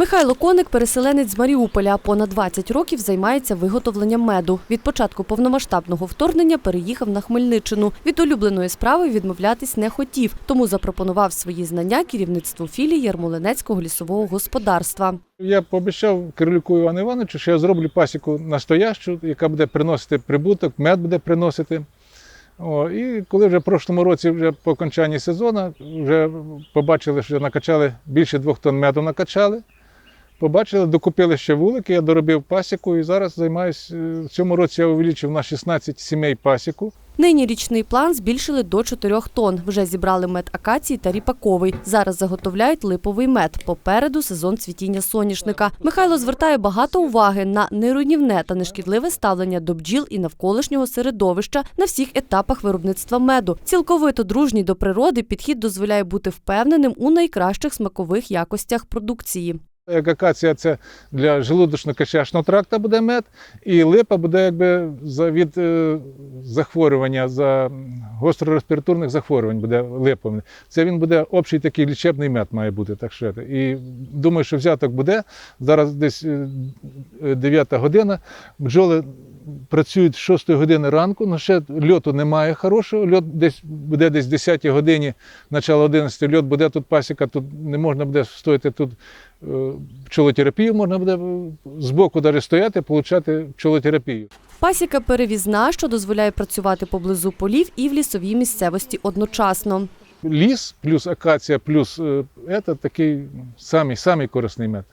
Михайло Коник, переселенець з Маріуполя, понад 20 років займається виготовленням меду. Від початку повномасштабного вторгнення переїхав на Хмельниччину. Від улюбленої справи відмовлятись не хотів, тому запропонував свої знання керівництву філії Ярмолинецького лісового господарства. Я пообіцяв Кирилюку Івану Івановичу, що я зроблю пасіку настоящу, яка буде приносити прибуток, мед буде приносити. О, і коли вже в прошлому році, вже по окончанні сезону, вже побачили, що накачали більше двох тонн меду накачали. Побачили, докупили ще вулики, я доробив пасіку і зараз займаюся. В цьому році я увеличив на 16 сімей пасіку. Нині річний план збільшили до 4 тонн. Вже зібрали мед акації та ріпаковий. Зараз заготовляють липовий мед. Попереду сезон цвітіння соняшника. Михайло звертає багато уваги на неруйнівне та нешкідливе ставлення до бджіл і навколишнього середовища на всіх етапах виробництва меду. Цілковито дружній до природи підхід дозволяє бути впевненим у найкращих смакових якостях продукції. Як акація це для желудочно-кишечного тракта буде мед, і липа буде якби від е, захворювання, за гострореспіраторних захворювань буде липом. Це він буде общий такий лічебний мед має бути. Так що. І думаю, що взяток буде. Зараз десь 9 година. Бджоли працюють з 6 години ранку, але ще льоту немає хорошого. Льот десь буде десь 10 годині, начало 11 льот буде тут пасіка, тут не можна буде стояти тут е, пчолотерапію, можна буде е, збоку навіть стояти, отримати пчолотерапію. Пасіка перевізна, що дозволяє працювати поблизу полів і в лісовій місцевості одночасно. Ліс плюс акація, плюс це такий самий, самий корисний мед.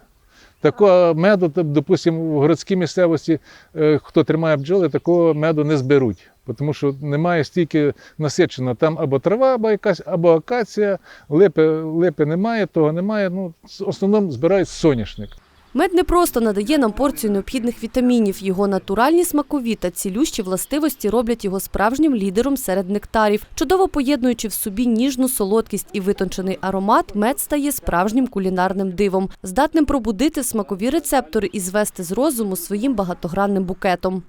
Такого меду, тоб- допустимо, в городській місцевості, е, хто тримає бджоли, такого меду не зберуть, тому що немає стільки насичено. Там або трава, або якась, або акація, липи, липи немає, того немає. Ну, в основному збирають соняшник. Мед не просто надає нам порцію необхідних вітамінів. Його натуральні смакові та цілющі властивості роблять його справжнім лідером серед нектарів. Чудово поєднуючи в собі ніжну солодкість і витончений аромат, мед стає справжнім кулінарним дивом, здатним пробудити смакові рецептори і звести з розуму своїм багатогранним букетом.